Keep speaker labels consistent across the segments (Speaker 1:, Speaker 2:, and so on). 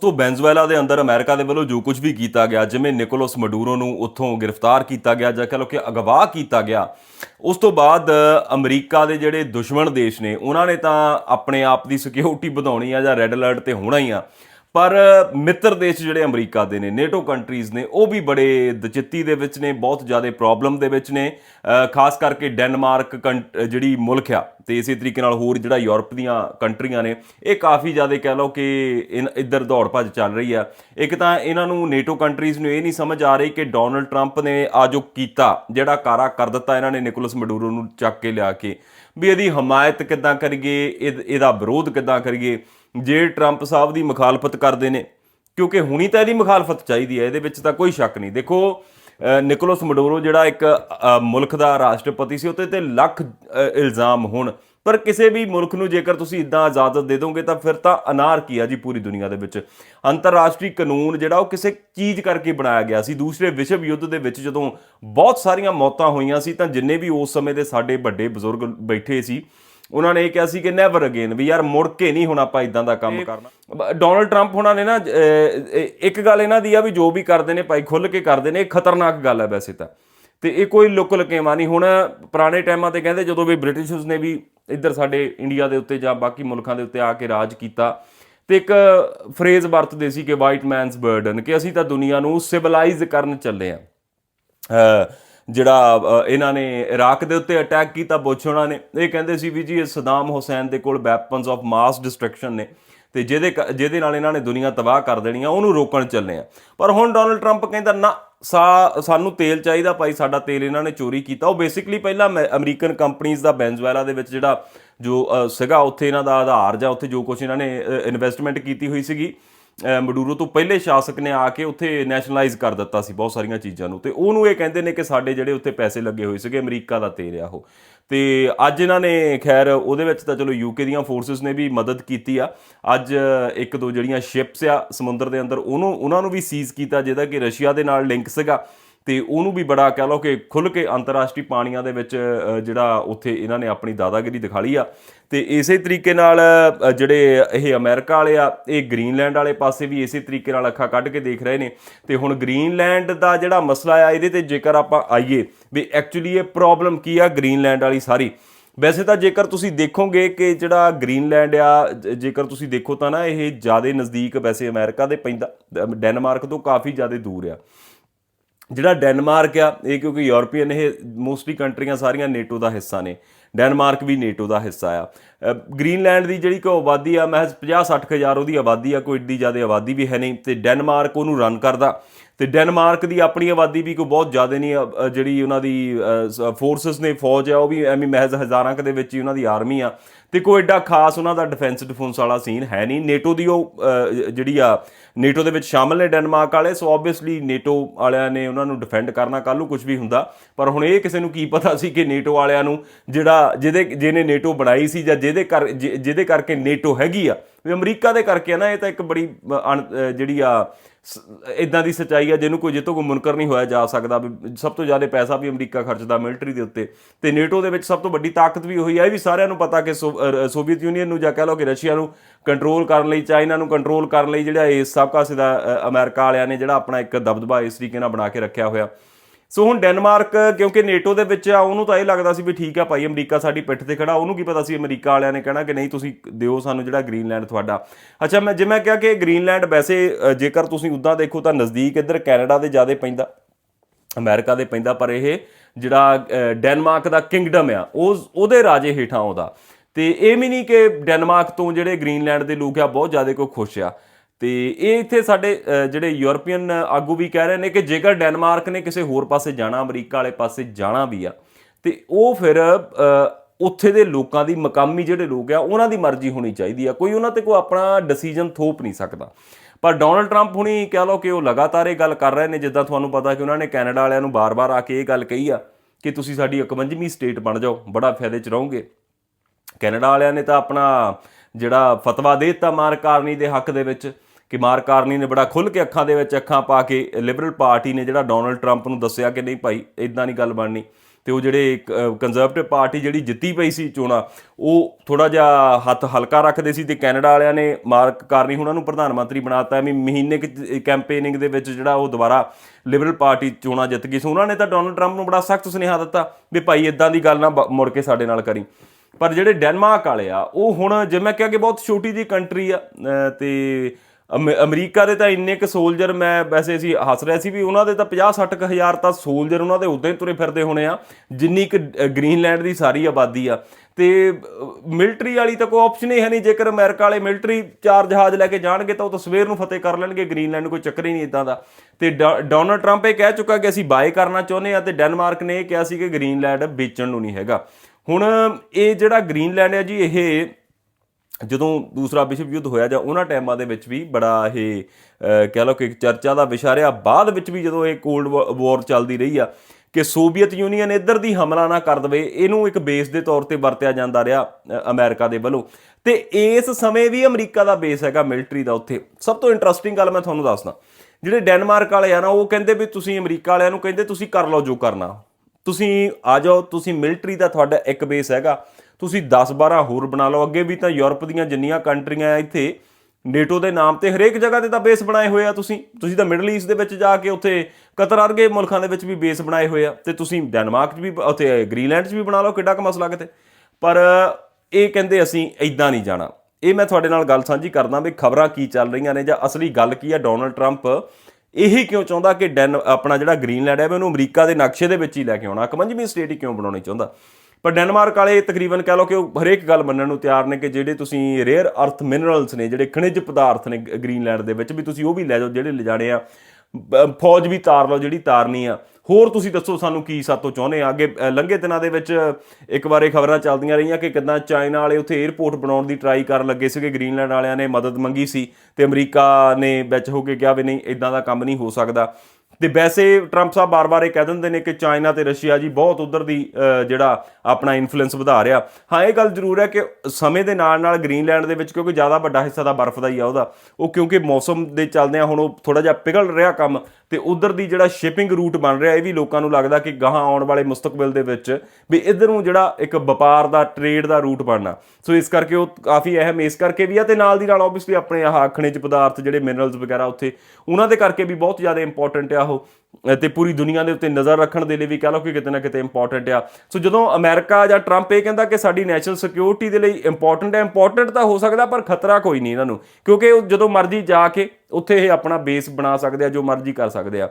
Speaker 1: ਤੋਂ ਬੈਂਜ਼ੁਏਲਾ ਦੇ ਅੰਦਰ ਅਮਰੀਕਾ ਦੇ ਵੱਲੋਂ ਜੋ ਕੁਝ ਵੀ ਕੀਤਾ ਗਿਆ, ਜਿਵੇਂ ਨਿਕੋਲਸ ਮਡੂਰੋ ਨੂੰ ਉੱਥੋਂ ਗ੍ਰਿਫਤਾਰ ਕੀਤਾ ਗਿਆ ਜਾਂ ਕਹ ਲਓ ਕਿ ਅਗਵਾ ਕੀਤਾ ਗਿਆ, ਉਸ ਤੋਂ ਬਾਅਦ ਅਮਰੀਕਾ ਦੇ ਜਿਹੜੇ ਦੁਸ਼ਮਣ ਦੇਸ਼ ਨੇ, ਉਹਨਾਂ ਨੇ ਤਾਂ ਆਪਣੇ ਆਪ ਦੀ ਸਿਕਿਉਰਿਟੀ ਵਧਾਉਣੀ ਆ ਜਾਂ ਰੈੱਡ ਅਲਰਟ ਤੇ ਹੋਣਾ ਹੀ ਆ। ਪਰ ਮਿੱਤਰ ਦੇਸ਼ ਜਿਹੜੇ ਅਮਰੀਕਾ ਦੇ ਨੇ ਨੇਟੋ ਕੰਟਰੀਜ਼ ਨੇ, ਉਹ ਵੀ ਬੜੇ ਦਚਿੱਤੀ ਦੇ ਵਿੱਚ ਨੇ, ਬਹੁਤ ਜ਼ਿਆਦਾ ਪ੍ਰੋਬਲਮ ਦੇ ਵਿੱਚ ਨੇ। ਖਾਸ ਕਰਕੇ ਡੈਨਮਾਰਕ ਕੰਟ- ਜਿਹੜੀ ਮੁਲਕ ਆ, ਤੇ ਇਸੇ ਤਰੀਕੇ ਨਾਲ ਹੋਰ ਜਿਹੜਾ ਯੂਰਪ ਦੀਆਂ ਕੰਟਰੀਆਂ ਨੇ, ਇਹ ਕਾਫੀ ਜ਼ਿਆਦਾ ਕਹਿ ਲਓ ਕਿ ਇਨ- ਇੱਧਰ ਦੌੜ ਭੱਜ ਚੱਲ ਰਹੀ ਆ। ਇੱਕ ਤਾਂ ਇਹਨਾਂ ਨੂੰ ਨੇਟੋ ਕੰਟਰੀਜ਼ ਨੂੰ ਇਹ ਨਹੀਂ ਸਮਝ ਆ ਰਹੀ ਕਿ ਡੋਨਲਡ ਟਰੰਪ ਨੇ ਆ ਜੋ ਕੀਤਾ, ਜਿਹੜਾ ਕਾਰਾ ਕਰ ਦਿੱਤਾ ਇਹਨਾਂ ਨੇ ਨਿਕੋਲਸ ਮਡੂਰੋ ਨੂੰ ਚੱਕ ਕੇ ਲਿਆ ਕੇ। ਵੀ ਇਹਦੀ ਹਮਾਇਤ ਕਿੱਦਾਂ ਕਰੀਏ ਇਹ- ਇਹਦਾ ਵਿਰੋਧ ਕਿੱਦਾਂ ਕਰੀਏ ਜੇ ਟਰੰਪ ਸਾਹਿਬ ਦੀ ਮੁਖਾਲਫਤ ਕਰਦੇ ਨੇ ਕਿਉਂਕਿ ਹੁਣੀ ਤਾਂ ਇਹਦੀ ਮੁਖਾਲਫਤ ਚਾਹੀਦੀ ਹੈ ਇਹਦੇ ਵਿੱਚ ਤਾਂ ਕੋਈ ਸ਼ੱਕ ਨਹੀਂ। ਦੇਖੋ ਅ, ਨਿਕੋਲਸ ਮਡੂਰੋ ਜਿਹੜਾ ਇੱਕ ਮੁਲਕ ਦਾ ਰਾਸ਼ਟਰਪਤੀ ਸੀ ਉਹਤੇ ਤੇ ਲੱਖ ਇਲਜ਼ਾਮ ਹੋਣ। ਪਰ ਕਿਸੇ ਵੀ ਮੁਲਕ ਨੂੰ ਜੇਕਰ ਤੁਸੀਂ ਇਦਾਂ ਇਜਾਜ਼ਤ ਦੇ ਦੋਗੇ ਤਾਂ ਫਿਰ ਤਾਂ ਅਨਾਰਕੀ ਆ ਜੀ ਪੂਰੀ ਦੁਨੀਆ ਦੇ ਵਿੱਚ? ਅੰਤਰਰਾਸ਼ਟਰੀ ਕਾਨੂੰਨ ਜਿਹੜਾ ਉਹ ਕਿਸੇ ਚੀਜ਼ ਕਰਕੇ ਬਣਾਇਆ ਗਿਆ ਸੀ। ਦੂਸਰੇ ਵਿਸ਼ਵ ਯੁੱਧ ਦੇ ਵਿੱਚ ਜਦੋਂ ਬਹੁਤ ਸਾਰੀਆਂ ਮੌਤਾਂ ਹੋਈਆਂ ਸੀ ਤਾਂ ਜਿੰਨੇ ਵੀ ਉਸ ਸਮੇਂ ਦੇ ਸਾਡੇ ਵੱਡੇ ਬਜ਼ੁਰਗ ਬੈਠੇ ਸੀ ਉਹਨਾਂ ਨੇ ਇਹ ਕਿਹਾ ਸੀ ਕਿ ਨੈਵਰ ਅਗੇਨ ਵੀ ਯਾਰ ਮੁੜ ਕੇ ਨਹੀਂ ਹੁਣ ਆਪਾਂ ਇਦਾਂ ਦਾ ਕੰਮ ਕਰਨਾ। ਡੋਨਲਡ ਟਰੰਪ ਉਹਨਾਂ ਨੇ ਨਾ ਇੱਕ ਗੱਲ ਇਹਨਾਂ ਦੀ ਆ ਵੀ ਜੋ ਵੀ ਕਰਦੇ ਨੇ ਭਾਈ ਖੁੱਲ ਕੇ ਕਰਦੇ ਨੇ ਇਹ ਖਤਰਨਾਕ ਗੱਲ ਹੈ ਵੈਸੇ ਤਾਂ। ਤੇ ਇਹ ਕੋਈ ਲੁੱਕ ਲਕੇਵਾ ਨਹੀਂ। ਹੁਣ ਪੁਰਾਣੇ ਟਾਈਮਾਂ ਤੇ ਕਹਿੰਦੇ ਜਦੋਂ ਵੀ ਬ੍ਰਿਟਿਸ਼ਰਸ ਨੇ ਵੀ ਇੱਧਰ ਸਾਡੇ ਇੰਡੀਆ ਦੇ ਉੱਤੇ ਜਾਂ ਬਾਕੀ ਮੁਲਕਾਂ ਦੇ ਉੱਤੇ ਆ ਕੇ ਰਾਜ ਕੀਤਾ ਤੇ ਇੱਕ ਫਰੇਜ਼ ਵਰਤਦੇ ਸੀ ਕਿ ਵਾਈਟ ਮੈਨਸ ਬਰਡਨ ਕਿ ਅਸੀਂ ਤਾਂ ਦੁਨੀਆ ਨੂੰ ਸਿਵਲਾਈਜ਼ ਕਰਨ ਚੱਲੇ ਆ। ਜਿਹੜਾ ਇਹਨਾਂ ਨੇ ਇਰਾਕ ਦੇ ਉੱਤੇ ਅਟੈਕ ਕੀਤਾ ਬੁਸ਼ ਉਹਨਾਂ ਨੇ। ਇਹ ਕਹਿੰਦੇ ਸੀ ਵੀ ਜੀ, ਇਹ ਸਦਾਮ ਹੁਸੈਨ ਦੇ ਕੋਲ ਵੈਪਨਸ ਆਫ ਮਾਸ ਡਿਸਟਰਕਸ਼ਨ ਨੇ। ਤੇ ਜਿਹਦੇ ਕ- ਜਿਹਦੇ ਨਾਲ ਇਹਨਾਂ ਨੇ ਦੁਨੀਆ ਤਬਾਹ ਕਰ ਦੇਣੀ ਆ, ਉਹਨੂੰ ਰੋਕਣ ਚੱਲੇ ਆ। ਪਰ ਹੁਣ ਡੋਨਲਡ ਟਰੰਪ ਕਹਿੰਦਾ, ਨਾ, ਸਾ- ਸਾਨੂੰ ਤੇਲ ਚਾਹੀਦਾ ਭਾਈ, ਸਾਡਾ ਤੇਲ ਇਹਨਾਂ ਨੇ ਚੋਰੀ ਕੀਤਾ। ਉਹ ਬੇਸਿਕਲੀ ਪਹਿਲਾਂ ਅਮੈ- ਅਮਰੀਕਨ ਕੰਪਨੀਆਂ ਦਾ ਬੈਂਜ਼ੁਏਲਾ ਦੇ ਵਿੱਚ ਜਿਹੜਾ ਜੋ ਸੀਗਾ, ਉੱਥੇ ਇਹਨਾਂ ਦਾ ਆਧਾਰ ਜਾਂ ਉੱਥੇ ਜੋ ਕੁਝ ਇਹਨਾਂ ਨੇ ਇਨਵੈਸਟਮੈਂਟ ਕੀਤੀ ਹੋਈ ਸੀਗੀ। ਮਡੂਰੋ ਤੋਂ ਪਹਿਲੇ ਸ਼ਾਸਕ ਨੇ ਆ ਕੇ ਉੱਥੇ ਨੈਸ਼ਨਲਾਈਜ਼ ਕਰ ਦਿੱਤਾ ਸੀ ਬਹੁਤ ਸਾਰੀਆਂ ਚੀਜ਼ਾਂ ਨੂੰ। ਤੇ ਉਹਨੂੰ ਇਹ ਕਹਿੰਦੇ ਨੇ ਕਿ ਸਾਡੇ ਜਿਹੜੇ ਉੱਥੇ ਪੈਸੇ ਲੱਗੇ ਹੋਏ ਸੀਗੇ, ਅਮਰੀਕਾ ਦਾ ਤੇਲ ਆ ਉਹ। ਤੇ ਅੱਜ ਇਹਨਾਂ ਨੇ, ਖੈਰ, ਉਹਦੇ ਵਿੱਚ ਤਾਂ ਚਲੋ ਯੂਕੇ ਦੀਆਂ ਫੋਰਸਸ ਨੇ ਵੀ ਮਦਦ ਕੀਤੀ ਆ। ਅੱਜ ਇੱਕ ਦੋ ਜਿਹੜੀਆਂ ਸ਼ਿਪਸ ਆ ਸਮੁੰਦਰ ਦੇ ਅੰਦਰ, ਉਹਨੂੰ, ਉਹਨਾਂ ਨੂੰ ਵੀ ਸੀਜ਼ ਕੀਤਾ, ਜਿਹਦਾ ਕਿ ਰਸ਼ੀਆ ਦੇ ਨਾਲ ਲਿੰਕ ਸੀਗਾ। ਤੇ ਉਹਨੂੰ ਵੀ ਬੜਾ ਕਹਿ ਲਓ ਕਿ ਖੁੱਲ ਕੇ ਅੰਤਰਰਾਸ਼ਟਰੀ ਪਾਣੀਆਂ ਦੇ ਵਿੱਚ ਜਿਹੜਾ ਉੱਥੇ ਇਹਨਾਂ ਨੇ ਆਪਣੀ ਦਾਦਾਗਿਰੀ ਦਿਖਾਲੀ ਆ। ਤੇ ਇਸੇ ਤਰੀਕੇ ਨਾਲ ਜਿਹੜੇ ਇਹ ਅਮਰੀਕਾ ਵਾਲੇ ਆ, ਇਹ ਗ੍ਰੀਨਲੈਂਡ ਵਾਲੇ ਪਾਸੇ ਵੀ ਇਸੇ ਤਰੀਕੇ ਨਾਲ ਅੱਖਾਂ ਕੱਢ ਕੇ ਦੇਖ ਰਹੇ ਨੇ। ਤੇ ਹੁਣ ਗ੍ਰੀਨਲੈਂਡ ਦਾ ਜਿਹੜਾ ਮਸਲਾ ਆ, ਇਹਦੇ ਤੇ ਜੇਕਰ ਆਪਾਂ ਆਈਏ, ਵੀ ਐਕਚੁਅਲੀ ਇਹ ਪ੍ਰੋਬਲਮ ਕੀ ਆ ਗ੍ਰੀਨਲੈਂਡ ਵਾਲੀ ਸਾਰੀ? ਵੈਸੇ ਤਾਂ ਜੇਕਰ ਤੁਸੀਂ ਦੇਖੋਗੇ ਕਿ ਜਿਹੜਾ ਗ੍ਰੀਨਲੈਂਡ ਆ ਜੇਕਰ ਤੁਸੀਂ ਦੇਖੋ ਤਾਂ ਨਾ, ਇਹ ਜ਼ਿਆਦਾ ਨਜ਼ਦੀਕ ਵੈਸੇ ਅਮਰੀਕਾ ਦੇ ਪੈਂਦਾ ਡੈਨਮਾਰਕ ਤੋਂ ਕਾਫੀ ਜ਼ਿਆਦਾ ਦੂਰ ਆ। ਜਿਹੜਾ ਡੈਨਮਾਰਕ ਆ ਇਹ ਕਿਉਂਕਿ ਯੂਰਪੀਅਨ ਇਹ ਮੋਸਟਲੀ ਕੰਟਰੀਆਂ ਸਾਰੀਆਂ ਨੇਟੋ ਦਾ ਹਿੱਸਾ ਨੇ। ਡੈਨਮਾਰਕ ਵੀ ਨੇਟੋ ਦਾ ਹਿੱਸਾ ਆ। ਅ, ਗ੍ਰੀਨਲੈਂਡ ਦੀ ਜਿਹੜੀ ਕੋ ਆਬਾਦੀ ਆ ਮਹਿਜ਼ 50-60 ਹਜ਼ਾਰ ਉਹਦੀ ਆਬਾਦੀ ਆ ਕੋਈ ਏਡੀ ਜ਼ਿਆਦਾ ਆਬਾਦੀ ਵੀ ਹੈ ਨਹੀਂ ਤੇ ਡੈਨਮਾਰਕ ਉਹਨੂੰ ਰਨ ਕਰਦਾ। ਤੇ ਡੈਨਮਾਰਕ ਦੀ ਆਪਣੀ ਆਬਾਦੀ ਵੀ ਕੋਈ ਬਹੁਤ ਜ਼ਿਆਦਾ ਨਹੀਂ ਜਿਹੜੀ ਉਹਨਾਂ ਦੀ ਫੋਰਸਸ ਨੇ ਫੌਜ ਆ, ਉਹ ਵੀ ਐਵੇਂ ਮਹਿਜ਼ ਹਜ਼ਾਰਾਂ ਕ ਦੇ ਵਿੱਚ ਹੀ ਉਹਨਾਂ ਦੀ ਆਰਮੀ ਆ। ਤੇ ਕੋਈ ਐਡਾ ਖਾਸ ਉਹਨਾਂ ਦਾ ਡਿਫੈਂਸ ਡਿਫੈਂਸ ਵਾਲਾ ਸੀਨ ਹੈ ਨਹੀਂ। ਨੇਟੋ ਦੀ ਉਹ ਜਿਹੜੀ ਆ ਨੇਟੋ ਦੇ ਵਿੱਚ ਸ਼ਾਮਲ ਨੇ ਡੈਨਮਾਰਕ ਵਾਲੇ ਸੋ ਆਬਵੀਅਸਲੀ ਨੇਟੋ ਵਾਲਿਆਂ ਨੇ ਉਹਨਾਂ ਨੂੰ ਡਿਫੈਂਡ ਕਰਨਾ ਕੱਲ੍ਹ ਨੂੰ ਕੁਝ ਵੀ ਹੁੰਦਾ। ਪਰ ਹੁਣ ਇਹ ਕਿਸੇ ਨੂੰ ਕੀ ਪਤਾ ਸੀ ਕਿ ਨੇਟੋ ਵਾਲਿਆਂ ਨੂੰ ਜਿਹੜਾ, ਜਿਹਦੇ, ਜਿਹਨੇ ਨੇਟੋ ਬਣਾਈ ਸੀ ਜਾਂ ਜਿਹਦੇ ਕਰ ਜਿ- ਜਿਹਦੇ ਕਰਕੇ ਨੇਟੋ ਹੈਗੀ ਆ ਵੀ ਅਮਰੀਕਾ ਦੇ ਕਰਕੇ ਨਾ, ਇਹ ਤਾਂ ਇੱਕ ਬੜੀ ਅਣ- ਜਿਹੜੀ ਆ ਇਦਾਂ ਦੀ ਸਚਾਈ ਆ ਜਿਹਨੂੰ ਕੋਈ ਜਿੱਤੋਂ ਕੋਈ ਮੁਨਕਰ ਨਹੀਂ ਹੋਇਆ ਜਾ ਸਕਦਾ ਵੀ ਸਭ ਤੋਂ ਜ਼ਿਆਦਾ ਪੈਸਾ ਵੀ ਅਮਰੀਕਾ ਖਰਚਦਾ ਮਿਲਟਰੀ ਦੇ ਉੱਤੇ। ਤੇ ਨੇਟੋ ਦੇ ਵਿੱਚ ਸਭ ਤੋਂ ਵੱਡੀ ਤਾਕਤ ਵੀ ਉਹੀ ਆ, ਇਹ ਵੀ ਸਾਰਿਆਂ ਨੂੰ ਪਤਾ ਕਿ ਸੋ- ਸੋਵੀਅਤ ਯੂਨੀਅਨ ਨੂੰ ਜਾਂ ਕਹਿ ਲਓ ਕਿ ਰਸ਼ੀਆ ਨੂੰ ਕੰਟਰੋਲ ਕਰਨ ਲਈ, ਚਾਈਨਾ ਨੂੰ ਕੰਟਰੋਲ ਕਰਨ ਲਈ ਜਿਹੜਾ ਇਹ ਸਭ ਕਾਸੇ ਦਾ ਅਮਰੀਕਾ ਵਾਲਿਆਂ ਨੇ ਜਿਹੜਾ ਆਪਣਾ ਇੱਕ ਦਬਦਬਾ ਇਸ ਤਰੀਕੇ ਨਾਲ ਬਣਾ ਕੇ ਰੱਖਿਆ ਹੋਇਆ। ਸੋ ਹੁਣ ਡੈਨਮਾਰਕ, ਕਿਉਂਕਿ ਨੇਟੋ ਦੇ ਵਿੱਚ ਆ, ਉਹਨੂੰ ਤਾਂ ਇਹ ਲੱਗਦਾ ਸੀ ਵੀ ਠੀਕ ਆ ਭਾਈ, ਅਮਰੀਕਾ ਸਾਡੀ ਪਿੱਠ ਤੇ ਖੜਾ। ਉਹਨੂੰ ਕੀ ਪਤਾ ਸੀ ਅਮਰੀਕਾ ਵਾਲਿਆਂ ਨੇ ਕਹਿਣਾ ਕਿ ਨਹੀਂ, ਤੁਸੀਂ ਦਿਓ ਸਾਨੂੰ ਜਿਹੜਾ ਗ੍ਰੀਨਲੈਂਡ ਤੁਹਾਡਾ। ਅੱਛਾ, ਮੈਂ ਜਿਵੇਂ ਕਿਹਾ ਕਿ ਗ੍ਰੀਨਲੈਂਡ ਵੈਸੇ ਜੇਕਰ ਤੁਸੀਂ ਉਦਾਂ ਦੇਖੋ ਤਾਂ ਨਜ਼ਦੀਕ ਇੱਧਰ ਕੈਨੇਡਾ ਦੇ ਜ਼ਿਆਦਾ ਪੈਂਦਾ, ਅਮਰੀਕਾ ਦੇ ਪੈਂਦਾ, ਪਰ ਇਹ ਜਿਹੜਾ ਡੈਨਮਾਰਕ ਦਾ ਕਿੰਗਡਮ ਆ, ਉਹ ਉਹਦੇ ਰਾਜੇ ਹੇਠਾਂ ਆਉਂਦਾ ਤੇ ਇਹ ਵੀ ਨਹੀਂ ਕਿ ਡੈਨਮਾਰਕ ਤੋਂ ਜਿਹੜੇ ਗ੍ਰੀਨਲੈਂਡ ਦੇ ਲੋਕ ਆ, ਬਹੁਤ ਜ਼ਿਆਦਾ ਕੋਈ ਖੁਸ਼ ਆ। ਤੇ ਇਹ ਇੱਥੇ ਸਾਡੇ ਜਿਹੜੇ ਯੂਰਪੀਅਨ ਆਗੂ ਵੀ ਕਹਿ ਰਹੇ ਨੇ ਕਿ ਜੇਕਰ ਡੈਨਮਾਰਕ ਨੇ ਕਿਸੇ ਹੋਰ ਪਾਸੇ ਜਾਣਾ, ਅਮਰੀਕਾ ਵਾਲੇ ਪਾਸੇ ਜਾਣਾ ਵੀ ਆ, ਤੇ ਉਹ ਫਿਰ ਉੱਥੇ ਦੇ ਲੋਕਾਂ ਦੀ ਮਕਾਮੀ ਜਿਹੜੇ ਲੋਕ ਆ, ਉਹਨਾਂ ਦੀ ਮਰਜ਼ੀ ਹੋਣੀ ਚਾਹੀਦੀ ਆ। ਕੋਈ ਉਹਨਾਂ ਤੇ ਕੋਈ ਆਪਣਾ ਡਿਸੀਜਨ ਥੋਪ ਨਹੀਂ ਸਕਦਾ। ਪਰ ਡੋਨਲਡ ਟਰੰਪ ਹੁਣੀ ਕਹਿ ਲਓ ਕਿ ਉਹ ਲਗਾਤਾਰ ਇਹ ਗੱਲ ਕਰ ਰਹੇ ਨੇ, ਜਿੱਦਾਂ ਤੁਹਾਨੂੰ ਪਤਾ ਕਿ ਉਹਨਾਂ ਨੇ ਕੈਨੇਡਾ ਵਾਲਿਆਂ ਨੂੰ ਬਾਰ-ਬਾਰ ਆ ਕੇ ਇਹ ਗੱਲ ਕਹੀ ਆ ਕਿ ਤੁਸੀਂ ਸਾਡੀ 51ਵੀਂ ਸਟੇਟ ਬਣ ਜਾਓ, ਬੜਾ ਫਾਇਦੇ 'ਚ ਰਹੋਗੇ। ਕੈਨੇਡਾ ਵਾਲਿਆਂ ਨੇ ਤਾਂ ਆਪਣਾ ਜਿਹੜਾ ਫਤਵਾ ਦੇ ਦਿੱਤਾ ਮਾਰਕ ਕਾਰਨੀ ਦੇ ਹੱਕ ਦੇ ਵਿੱਚ। ਕਿ ਮਾਰਕ ਕਾਰਨੀ ਨੇ ਬੜਾ ਖੁੱਲ ਕੇ ਅੱਖਾਂ ਦੇ ਵਿੱਚ ਅੱਖਾਂ ਪਾ ਕੇ ਲਿਬਰਲ ਪਾਰਟੀ ਨੇ ਜਿਹੜਾ ਡੋਨਲਡ ਟਰੰਪ ਨੂੰ ਦੱਸਿਆ ਕਿ ਨਹੀਂ ਭਾਈ ਇਦਾਂ ਨਹੀਂ ਗੱਲ ਬਣਨੀ। ਤੇ ਉਹ ਜਿਹੜੇ ਕੰਜ਼ਰਵੇਟਿਵ ਪਾਰਟੀ ਜਿਹੜੀ ਜਿੱਤੀ ਪਈ ਸੀ ਚੋਣਾਂ, ਉਹ ਥੋੜਾ ਜਿਹਾ ਹੱਥ ਹਲਕਾ ਰੱਖਦੇ ਸੀ ਤੇ ਕੈਨੇਡਾ ਵਾਲਿਆਂ ਨੇ ਮਾਰਕ ਕਾਰਨੀ ਉਹਨਾਂ ਨੂੰ ਪ੍ਰਧਾਨ ਮੰਤਰੀ ਬਣਾਤਾ। ਵੀ ਮਹੀਨੇ ਕੈਂਪੇਨਿੰਗ ਦੇ ਵਿੱਚ ਜਿਹੜਾ ਉਹ ਦੁਬਾਰਾ ਲਿਬਰਲ ਪਾਰਟੀ ਚੋਣਾਂ ਜਿੱਤ ਗਈ ਸੀ। ਉਹਨਾਂ ਨੇ ਤਾਂ ਡੋਨਲਡ ਟਰੰਪ ਨੂੰ ਬੜਾ ਸਖਤ ਸੁਨੇਹਾ ਦਿੱਤਾ ਵੀ ਭਾਈ ਇਦਾਂ ਦੀ ਗੱਲ ਨਾ ਬ- ਮੁੜ ਕੇ ਸਾਡੇ ਨਾਲ ਕਰੀ। ਪਰ ਜਿਹੜੇ ਡੈਨਮਾਰਕ ਵਾਲੇ ਆ, ਉਹ ਹੁਣ ਜਿਵੇਂ ਮੈਂ ਕਿਹਾ ਕਿ ਬਹੁਤ ਛੋਟੀ ਜੀ ਕੰਟਰੀ ਆ ਅਹ ਤੇ ਅਮਰੀਕਾ ਦੇ ਤਾਂ ਇੰਨੇ ਕ ਸੋਲਜਰ ਮੈਂ ਵੈਸੇ ਅਸੀਂ ਹੱਸ ਰਿਹਾ ਸੀ ਵੀ ਉਹਨਾਂ ਦੇ ਤਾਂ 50 60 ਹਜ਼ਾਰ ਤਾਂ ਸੋਲਜਰ ਉਹਨਾਂ ਦੇ ਉਦਾਂ ਹੀ ਤੁਰੇ ਫਿਰਦੇ ਹੋਣੇ ਆ, ਜਿੰਨੀ ਕ ਗ੍ਰੀਨਲੈਂਡ ਦੀ ਸਾਰੀ ਆਬਾਦੀ ਆ। ਤੇ ਮਿਲਟਰੀ ਵਾਲੀ ਤਾਂ ਕੋਈ ਆਪਸ਼ਨ ਹੀ ਹੈ ਨਹੀਂ, ਜੇਕਰ ਅਮਰੀਕਾ ਵਾਲੇ ਮਿਲਟਰੀ ਚਾਰ ਜਹਾਜ਼ ਲੈ ਕੇ ਜਾਣਗੇ ਤਾਂ ਉਹ ਤਾਂ ਸਵੇਰ ਨੂੰ ਫਤਿਹ ਕਰ ਲੈਣਗੇ, ਗ੍ਰੀਨਲੈਂਡ ਕੋਈ ਚੱਕਰ ਹੀ ਨਹੀਂ ਇਦਾਂ ਦਾ। ਤੇ ਡ- ਡੋਨਲਡ ਟਰੰਪ ਇਹ ਕਹਿ ਚੁੱਕਾ ਕਿ ਅਸੀਂ ਬਾਏ ਕਰਨਾ ਚਾਹੁੰਦੇ ਆ ਤੇ ਡੈਨਮਾਰਕ ਨੇ ਇਹ ਕਿਹਾ ਸੀ ਕਿ ਗ੍ਰੀਨਲੈਂਡ ਵੇਚਣ ਨੂੰ ਨਹੀਂ ਹੈਗਾ। ਹੁਣ, ਇਹ ਜਿਹੜਾ ਗ੍ਰੀਨਲੈਂਡ ਹੈ ਜੀ, ਇਹ ਜਦੋਂ ਦੂਸਰਾ ਵਿਸ਼ਵ ਯੁੱਧ ਹੋਇਆ ਜਾਂ ਉਹਨਾਂ ਟਾਈਮਾਂ ਦੇ ਵਿੱਚ ਵੀ ਬੜਾ ਇਹ ਕਹਿ ਲਓ ਕਿ ਇੱਕ ਚਰਚਾ ਦਾ ਵਿਸ਼ਾ ਰਿਹਾ। ਬਾਅਦ ਵਿੱਚ ਵੀ ਜਦੋਂ ਇਹ ਕੋਲਡ ਵਾਰ ਚੱਲਦੀ ਰਹੀ ਆ ਕਿ ਸੋਵੀਅਤ ਯੂਨੀਅਨ ਇੱਧਰ ਦੀ ਹਮਲਾ ਨਾ ਕਰ ਦਵੇ ਇਹਨੂੰ ਇੱਕ ਬੇਸ ਦੇ ਤੌਰ ਤੇ ਵਰਤਿਆ ਜਾਂਦਾ ਰਿਹਾ ਅ, ਅਮਰੀਕਾ ਦੇ ਵੱਲੋਂ। ਤੇ ਇਸ ਸਮੇਂ ਵੀ ਅਮਰੀਕਾ ਦਾ ਬੇਸ ਹੈਗਾ ਮਿਲਟਰੀ ਦਾ ਉੱਥੇ। ਸਭ ਤੋਂ ਇੰਟਰਸਟਿੰਗ ਗੱਲ ਮੈਂ ਤੁਹਾਨੂੰ ਦੱਸਦਾ। ਜਿਹੜੇ ਡੈਨਮਾਰਕ ਵਾਲੇ ਆ ਨਾ ਉਹ ਕਹਿੰਦੇ ਵੀ ਤੁਸੀਂ ਅਮਰੀਕਾ ਵਾਲਿਆਂ ਨੂੰ ਕਹਿੰਦੇ ਤੁਸੀਂ ਕਰ ਲਓ ਜੋ ਕਰਨਾ। ਤੁਸੀਂ ਆ ਜਾਓ ਤੁਸੀਂ ਮਿਲਟਰੀ ਦਾ ਤੁਹਾਡਾ ਇੱਕ ਬੇਸ ਹੈਗਾ। ਤੁਸੀਂ 10 12 ਹੋਰ ਬਣਾ ਲਓ। ਅੱਗੇ ਵੀ ਤਾਂ ਯੂਰਪ ਦੀਆਂ ਜਿੰਨੀਆਂ ਕੰਟਰੀਆਂ ਆ ਇੱਥੇ, ਨੇਟੋ ਦੇ ਨਾਮ ਤੇ ਹਰੇਕ ਜਗ੍ਹਾ ਤੇ ਤਾਂ ਬੇਸ ਬਣਾਏ ਹੋਏ ਆ ਤੁਸੀਂ। ਤੁਸੀਂ ਤਾਂ ਮਿਡਲ ਈਸਟ ਦੇ ਵਿੱਚ ਜਾ ਕੇ ਉੱਥੇ ਕਤਰ ਵਰਗੇ ਮੁਲਕਾਂ ਦੇ ਵਿੱਚ ਵੀ ਬੇਸ ਬਣਾਏ ਹੋਏ ਆ। ਤੇ ਤੁਸੀਂ ਡੈਨਮਾਰਕ 'ਚ ਵੀ, ਉੱਥੇ ਗ੍ਰੀਨਲੈਂਡ 'ਚ ਵੀ ਬਣਾ ਲਓ, ਕਿੱਡਾ ਕੁ ਮਸਲਾ ਕਿਤੇ। ਪਰ ਇਹ ਕਹਿੰਦੇ ਅਸੀਂ ਇਦਾਂ ਨਹੀਂ ਜਾਣਾ। ਇਹ ਮੈਂ ਤੁਹਾਡੇ ਨਾਲ ਗੱਲ ਸਾਂਝੀ ਕਰਦਾ ਵੀ ਖਬਰਾਂ ਕੀ ਚੱਲ ਰਹੀਆਂ ਨੇ ਜਾਂ ਅਸਲੀ ਗੱਲ ਕੀ ਆ ਡੋਨਲਡ ਟਰੰਪ ਇਹੀ ਕਿਉਂ ਚਾਹੁੰਦਾ ਕਿ ਡੈਨ ਆਪਣਾ ਜਿਹੜਾ ਗ੍ਰੀਨਲੈਂਡ ਹੈ, ਮੈਂ ਉਹਨੂੰ ਅਮਰੀਕਾ ਦੇ ਨਕਸ਼ੇ ਦੇ ਵਿੱਚ ਹੀ ਲੈ ਕੇ ਆਉਣਾ। 51ਵੀਂ ਸਟੇਟ ਹੀ ਕਿਉਂ ਬਣਾਉਣੀ ਚਾਹੁੰਦਾ? ਪਰ ਡੈਨਮਾਰਕ ਵਾਲੇ ਤਕਰੀਬਨ ਕਹਿ ਲਓ ਕਿ ਉਹ ਹਰੇਕ ਗੱਲ ਮੰਨਣ ਨੂੰ ਤਿਆਰ ਨੇ ਕਿ ਜਿਹੜੇ ਤੁਸੀਂ ਰੇਅਰ ਅਰਥ ਮਿਨਰਲਸ ਨੇ, ਜਿਹੜੇ ਖਣਿਜ ਪਦਾਰਥ ਨੇ ਗ- ਗ੍ਰੀਨਲੈਂਡ ਦੇ ਵਿੱਚ, ਵੀ ਤੁਸੀਂ ਉਹ ਵੀ ਲੈ ਜਾਓ ਜਿਹੜੇ ਲਿਜਾਣੇ ਆ। ਬ- ਫੌਜ ਵੀ ਤਾਰ ਲਓ, ਜਿਹੜੀ ਤਾਰਨੀ ਆ। ਹੋਰ ਤੁਸੀਂ ਦੱਸੋ ਸਾਨੂੰ ਕੀ ਸਾਤੋਂ ਚਾਹੁੰਦੇ ਆ? ਅੱਗੇ ਲੰਘੇ ਦਿਨਾਂ ਦੇ ਵਿੱਚ ਇੱਕ ਵਾਰ ਖਬਰਾਂ ਚੱਲਦੀਆਂ ਰਹੀਆਂ ਕਿ ਕਿਦਾਂ ਚਾਈਨਾ ਵਾਲੇ ਉੱਥੇ 에ਅਰਪੋਰਟ ਬਣਾਉਣ ਦੀ ਟਰਾਈ ਕਰਨ ਲੱਗੇ ਸੀਗੇ। ਗ੍ਰੀਨਲੈਂਡ ਵਾਲਿਆਂ ਨੇ ਮਦਦ ਮੰਗੀ ਸੀ ਤੇ ਅਮਰੀਕਾ ਨੇ ਵਿੱਚ ਹੋ ਕੇ ਕਿਹਾ ਵੀ ਨਹੀਂ ਇਦਾਂ ਦਾ ਕੰਮ ਨਹੀਂ ਹੋ ਸਕਦਾ। ਤੇ ਵੈਸੇ ਟਰੰਪ ਸਾਹਿਬ ਬਾਰ-ਬਾਰ ਇਹ ਕਹਿ ਦਿੰਦੇ ਨੇ ਕਿ ਚਾਈਨਾ ਤੇ ਰਸ਼ੀਆ ਜੀ ਬਹੁਤ ਉਧਰ ਦੀ ਜਿਹੜਾ ਆਪਣਾ ਇਨਫਲੂਐਂਸ ਵਧਾ ਰਿਹਾ। ਹਾਂ, ਇਹ ਗੱਲ ਜ਼ਰੂਰ ਹੈ ਕਿ ਸਮੇਂ ਦੇ ਨਾਲ-ਨਾਲ ਗ੍ਰੀਨਲੈਂਡ ਦੇ ਵਿੱਚ ਕਿਉਂਕਿ ਜ਼ਿਆਦਾ ਵੱਡਾ ਹਿੱਸਾ ਦਾ ਬਰਫ਼ ਦਾ ਹੀ ਆ ਉਹਦਾ, ਉਹ ਕਿਉਂਕਿ ਮੌਸਮ ਦੇ ਚੱਲਦਿਆਂ ਹੁਣ ਉਹ ਥੋੜਾ ਜਿਹਾ ਪਿਘਲ ਰਿਹਾ ਕੰਮ ਤੇ ਉਧਰ ਦੀ ਜਿਹੜਾ ਸ਼ਿਪਿੰਗ ਰੂਟ ਬਣ ਰਿਹਾ, ਇਹ ਵੀ ਲੋਕਾਂ ਨੂੰ ਲੱਗਦਾ ਕਿ ਗਾਹਾਂ ਆਉਣ ਵਾਲੇ ਮੁਸਤਕਬਲ ਦੇ ਵਿੱਚ ਵੀ ਇਧਰ ਨੂੰ ਜਿਹੜਾ ਇੱਕ ਵਪਾਰ ਦਾ ਟ੍ਰੇਡ ਦਾ ਰੂਟ ਬਣਨਾ। ਸੋ ਇਸ ਕਰਕੇ ਉਹ ਕਾਫੀ ਅਹਿਮ, ਇਸ ਕਰਕੇ ਵੀ ਆ ਤੇ ਨਾਲ ਦੀ ਨਾਲ ਆਬਵੀਅਸਲੀ ਆਪਣੇ ਆਹ ਖਣਿਜ ਪਦਾਰਥ, ਜਿਹੜੇ ਮਿਨਰਲਸ ਵਗੈਰਾ ਉੱਥੇ, ਉਹਨਾਂ ਦੇ ਕਰਕੇ ਵੀ ਬਹੁਤ ਜ਼ਿਆਦਾ ਇੰਪੋਰਟੈਂਟ ਆ ਉਹ। ਤੇ ਪੂਰੀ ਦੁਨੀਆ ਦੇ ਉੱਤੇ ਨਜ਼ਰ ਰੱਖਣ ਦੇ ਲਈ ਵੀ ਕਹ ਲਓ ਕਿ ਕਿਤੇ ਨਾ ਕਿਤੇ ਇੰਪੋਰਟੈਂਟ ਆ। ਸੋ ਜਦੋਂ ਅਮਰੀਕਾ ਜਾਂ ਟਰੰਪ ਇਹ ਕਹਿੰਦਾ ਕਿ ਸਾਡੀ ਨੈਸ਼ਨਲ ਸਿਕਿਉਰਿਟੀ ਦੇ ਲਈ ਇੰਪੋਰਟੈਂਟ ਹੈ ਇੰਪੋਰਟੈਂਟ ਤਾਂ ਹੋ ਸਕਦਾ ਪਰ ਖਤਰਾ ਕੋਈ ਨਹੀਂ ਇਹਨਾਂ ਨੂੰ। ਕਿਉਂਕਿ ਉਹ ਜਦੋਂ ਮਰਜ਼ੀ ਜਾ ਕੇ ਉੱਥੇ ਇਹ ਆਪਣਾ ਬੇਸ ਬਣਾ ਸਕਦੇ ਆ, ਜੋ ਮਰਜ਼ੀ ਕਰ ਸਕਦੇ ਆ।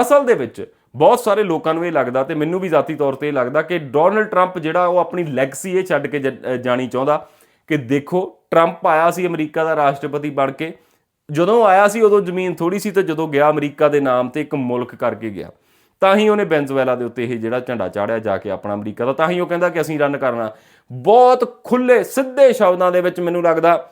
Speaker 1: ਅਸਲ ਦੇ ਵਿੱਚ ਬਹੁਤ ਸਾਰੇ ਲੋਕਾਂ ਨੂੰ ਇਹ ਲੱਗਦਾ ਤੇ ਮੈਨੂੰ ਵੀ ਜ਼ਾਤੀ ਤੌਰ ਤੇ ਇਹ ਲੱਗਦਾ ਕਿ ਡੋਨਲਡ ਟਰੰਪ ਜਿਹੜਾ ਉਹ ਆਪਣੀ ਲੈਗਸੀ ਇਹ ਛੱਡ ਕੇ ਜ- ਜਾਣੀ ਚਾਹੁੰਦਾ ਕਿ ਦੇਖੋ ਟਰੰਪ ਆਇਆ ਸੀ ਅਮਰੀਕਾ ਦਾ ਰਾਸ਼ਟਰਪਤੀ ਬਣ ਕੇ ਜਦੋਂ ਆਇਆ ਸੀ, ਉਦੋਂ ਜ਼ਮੀਨ ਥੋੜੀ ਸੀ ਤੇ ਜਦੋਂ ਗਿਆ ਅਮਰੀਕਾ ਦੇ ਨਾਮ ਤੇ ਇੱਕ ਮੁਲਕ ਕਰਕੇ ਗਿਆ, ਤਾਂ ਹੀ ਉਹਨੇ ਵੈਨਜ਼ੂਏਲਾ ਦੇ ਉੱਤੇ ਇਹ ਜਿਹੜਾ ਝੰਡਾ ਚਾੜਿਆ ਜਾ ਕੇ ਆਪਣਾ ਅਮਰੀਕਾ ਦਾ। ਤਾਂ ਹੀ ਉਹ ਕਹਿੰਦਾ ਕਿ ਅਸੀਂ ਰਨ ਕਰਨਾ। ਬਹੁਤ ਖੁੱਲੇ ਸਿੱਧੇ ਸ਼ਬਦਾਂ ਦੇ ਵਿੱਚ ਮੈਨੂੰ ਲੱਗਦਾ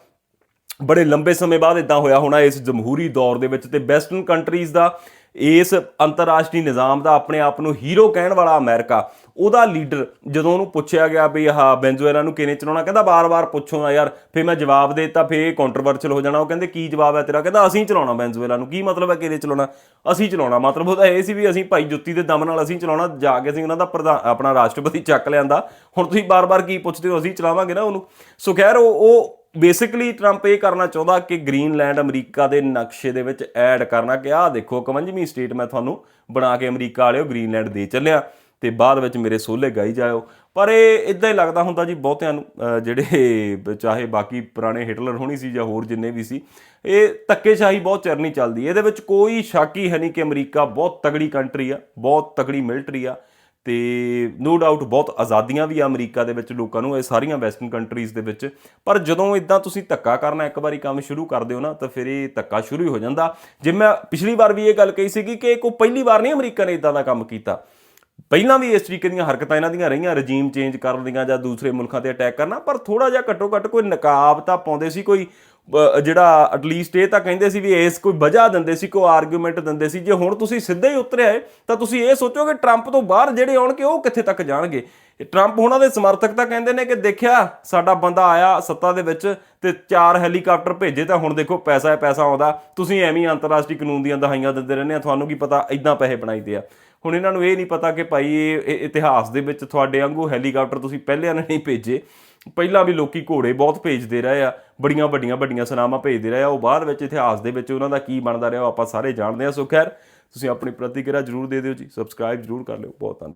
Speaker 1: ਬੜੇ ਲੰਬੇ ਸਮੇਂ ਬਾਅਦ ਇਦਾਂ ਹੋਇਆ ਹੋਣਾ ਇਸ ਜਮਹੂਰੀ ਦੌਰ ਦੇ ਵਿੱਚ ਤੇ ਵੈਸਟਰਨ ਕੰਟਰੀਜ਼ ਦਾ ਇਸ ਅੰਤਰਰਾਸ਼ਟਰੀ ਨਿਜ਼ਾਮ ਦਾ ਆਪਣੇ ਆਪ ਨੂੰ ਹੀਰੋ ਕਹਿਣ ਵਾਲਾ ਅਮਰੀਕਾ, ਉਹਦਾ ਲੀਡਰ ਜਦੋਂ ਉਹਨੂੰ ਪੁੱਛਿਆ ਗਿਆ ਵੀ ਆਹ ਵੈਨਜ਼ੂਏਲਾ ਨੂੰ ਕਿਵੇਂ ਚਲਾਉਣਾ, ਕਹਿੰਦਾ ਬਾਰ-ਬਾਰ ਪੁੱਛੋ ਨਾ ਯਾਰ ਫੇ ਮੈਂ ਜਵਾਬ ਦੇਤਾ ਦਿੱਤਾ ਫੇ ਕੰਟਰੋਵਰਸ਼ਲ ਹੋ ਜਾਣਾ, ਉਹ ਕਹਿੰਦੇ ਕੀ ਜਵਾਬ ਹੈ ਤੇਰਾ? ਕਹਿੰਦਾ ਅਸੀਂ ਚਲਾਉਣਾ ਵੈਨਜ਼ੂਏਲਾ ਨੂੰ, ਕੀ ਮਤਲਬ ਹੈ ਕਿਵੇਂ ਚਲਾਉਣਾ? ਅਸੀਂ ਚਲਾਉਣਾ, ਮਤਲਬ ਉਹਦਾ ਇਹ ਸੀ ਵੀ ਅਸੀਂ ਭਾਈ ਜੁੱਤੀ ਦੇ ਦਮ ਨਾਲ ਅਸੀਂ ਚਲਾਉਣਾ, ਜਾ ਕੇ ਅਸੀਂ ਉਹਨਾਂ ਦਾ ਪ੍ਰਧਾਨ ਆਪਣਾ ਰਾਸ਼ਟਰਪਤੀ ਚੱਕ ਲਿਆਂਦਾ, ਹੁਣ ਤੁਸੀਂ ਬਾਰ-ਬਾਰ ਕੀ ਪੁੱਛਦੇ ਹੋ, ਅਸੀਂ ਚਲਾਵਾਂਗੇ ਨਾ ਉਹਨੂੰ। ਸੋ ਖੈਰ ਉਹ ਬੇਸਿਕਲੀ ਟਰੰਪ ਇਹ ਕਰਨਾ ਚਾਹੁੰਦਾ ਕਿ ਗ੍ਰੀਨਲੈਂਡ ਅਮਰੀਕਾ ਦੇ ਨਕਸ਼ੇ ਦੇ ਵਿੱਚ ਐਡ ਕਰਨਾ ਕਿ ਆਹ ਦੇਖੋ 51ਵੀਂ ਸਟੇਟ ਮੈਂ ਤੁਹਾਨੂੰ ਬਣਾ ਕੇ ਅਮਰੀਕਾ ਵਾਲਿਓ ਗ੍ਰੀਨਲੈਂਡ ਦੇ ਚੱਲਿਆ ਤੇ ਬਾਅਦ ਵਿੱਚ ਮੇਰੇ ਸੋਲੇ ਗਾਈ ਜਾਇਓ। ਪਰ ਇਹ ਇਦਾਂ ਹੀ ਲੱਗਦਾ ਹੁੰਦਾ ਜੀ, ਬਹੁਤਿਆਂ ਨੂੰ ਜਿਹੜੇ ਚਾਹੇ ਬਾਕੀ ਪੁਰਾਣੇ ਹਿਟਲਰ ਹੋਣੀ ਸੀ ਜਾਂ ਹੋਰ ਜਿੰਨੇ ਵੀ ਸੀ, ਇਹ ਧੱਕੇਸ਼ਾਹੀ ਬਹੁਤ ਚਿਰ ਨਹੀਂ ਚੱਲਦੀ ਇਹਦੇ ਵਿੱਚ ਕੋਈ ਸ਼ੱਕ ਹੀ ਹੈ ਨਹੀਂ ਕਿ ਅਮਰੀਕਾ ਬਹੁਤ ਤਗੜੀ ਕੰਟਰੀ ਆ, ਬਹੁਤ ਤਗੜੀ ਮਿਲਟਰੀ ਆ। ਤੇ ਨੋ ਡਾਊਟ ਬਹੁਤ ਆਜ਼ਾਦੀਆਂ ਵੀ ਆ ਅਮਰੀਕਾ ਦੇ ਵਿੱਚ ਲੋਕਾਂ ਨੂੰ, ਇਹ ਸਾਰੀਆਂ ਵੈਸਟਰਨ ਕੰਟਰੀਜ਼ ਦੇ ਵਿੱਚ। ਪਰ ਜਦੋਂ ਇਦਾਂ ਤੁਸੀਂ ਧੱਕਾ ਕਰਨਾ, ਇੱਕ ਵਾਰੀ ਕੰਮ ਸ਼ੁਰੂ ਕਰ ਦਿਓ ਨਾ, ਤਾਂ ਫਿਰ ਇਹ ਧੱਕਾ ਸ਼ੁਰੂ ਹੀ ਹੋ ਜਾਂਦਾ। ਜੇ ਮੈਂ ਪਿਛਲੀ ਵਾਰ ਵੀ ਇਹ ਗੱਲ ਕਹੀ ਸੀਗੀ ਕਿ ਕੋਈ ਪਹਿਲੀ ਵਾਰ ਨਹੀਂ ਅਮਰੀਕਾ ਨੇ ਇਦਾਂ ਦਾ ਕੰਮ ਕੀਤਾ। ਪਹਿਲਾਂ ਵੀ ਇਸ ਤਰੀਕੇ ਦੀਆਂ ਹਰਕਤਾਂ ਇਹਨਾਂ ਦੀਆਂ ਰਹੀਆਂ ਰਜੀਮ ਚੇਂਜ ਕਰਨ ਦੀਆਂ ਜਾਂ ਦੂਸਰੇ ਮੁਲਕਾਂ ਤੇ ਅਟੈਕ ਕਰਨਾ, ਪਰ ਥੋੜਾ ਜਿਹਾ ਘੱਟੋ ਘੱਟ ਕੋਈ ਨਕਾਬ ਤਾਂ ਪਾਉਂਦੇ ਸੀ, ਕੋਈ ਜਿਹੜਾ ਐਟਲੀਸਟ ਇਹ ਤਾਂ ਕਹਿੰਦੇ ਸੀ ਵੀ ਇਸ ਕੋਈ ਵਜ੍ਹਾ ਦਿੰਦੇ ਸੀ, ਕੋਈ ਆਰਗੂਮੈਂਟ ਦਿੰਦੇ ਸੀ, ਜੇ ਹੁਣ ਤੁਸੀਂ ਸਿੱਧੇ ਹੀ ਉਤਰੇ ਆਏ ਤਾਂ ਤੁਸੀਂ ਇਹ ਸੋਚੋ ਕਿ ਟਰੰਪ ਤੋਂ ਬਾਹਰ ਜਿਹੜੇ ਆਉਣਗੇ, ਉਹ ਕਿੱਥੇ ਤੱਕ ਜਾਣਗੇ? ਟਰੰਪ ਉਹਨਾਂ ਦੇ ਸਮਰਥਕ ਤਾਂ ਕਹਿੰਦੇ ਨੇ ਕਿ ਦੇਖਿਆ, ਸਾਡਾ ਬੰਦਾ ਆਇਆ ਸੱਤਾ ਦੇ ਵਿੱਚ ਤੇ ਚਾਰ ਹੈਲੀਕਾਪਟਰ ਭੇਜੇ ਤਾਂ ਹੁਣ ਦੇਖੋ ਪੈਸਾ ਹੈ, ਪੈਸਾ ਆਉਂਦਾ। ਤੁਸੀਂ ਐਵੇਂ ਅੰਤਰਰਾਸ਼ਟਰੀ ਕਾਨੂੰਨ ਦੀਆਂ ਦਹਾਈਆਂ ਦਿੰਦੇ ਰਹਿੰਦੇ ਆ, ਤੁਹਾਨੂੰ ਕੀ ਪਤਾ ਇਦਾਂ ਪੈਸੇ ਬਣਾਈਦੇ ਆ। ਹੁਣ ਇਹਨਾਂ ਨੂੰ ਇਹ ਨਹੀਂ ਪਤਾ ਕਿ ਭਾਈ ਇਹ ਇਹ ਇਤਿਹਾਸ ਦੇ ਵਿੱਚ ਤੁਹਾਡੇ ਵਾਂਗੂ ਹੈਲੀਕਾਪਟਰ ਤੁਸੀਂ ਪਹਿਲਿਆਂ ਨੇ ਨਹੀਂ ਭੇਜੇ। ਪਹਿਲਾਂ ਵੀ ਲੋਕੀ ਘੋੜੇ ਬਹੁਤ ਭੇਜਦੇ ਰਹੇ ਆ, ਬੜੀਆਂ ਵੱਡੀਆਂ ਵੱਡੀਆਂ ਸਨਾਮਾਂ ਭੇਜਦੇ ਰਹੇ ਆ, ਉਹ ਬਾਅਦ ਵਿੱਚ ਇਤਿਹਾਸ ਦੇ ਵਿੱਚ ਉਹਨਾਂ ਦਾ ਕੀ ਬਣਦਾ ਰਿਹਾ ਉਹ ਆਪਾਂ ਸਾਰੇ ਜਾਣਦੇ ਆ ਸੋ ਖੈਰ, ਤੁਸੀਂ ਆਪਣੀ ਪ੍ਰਤੀਕਿਰਿਆ ਜਰੂਰ ਦੇ ਦਿਓ ਜੀ ਸਬਸਕ੍ਰਾਈਬ ਜਰੂਰ ਕਰ ਲਿਓ, ਬਹੁਤ ਧੰਨਵਾਦ।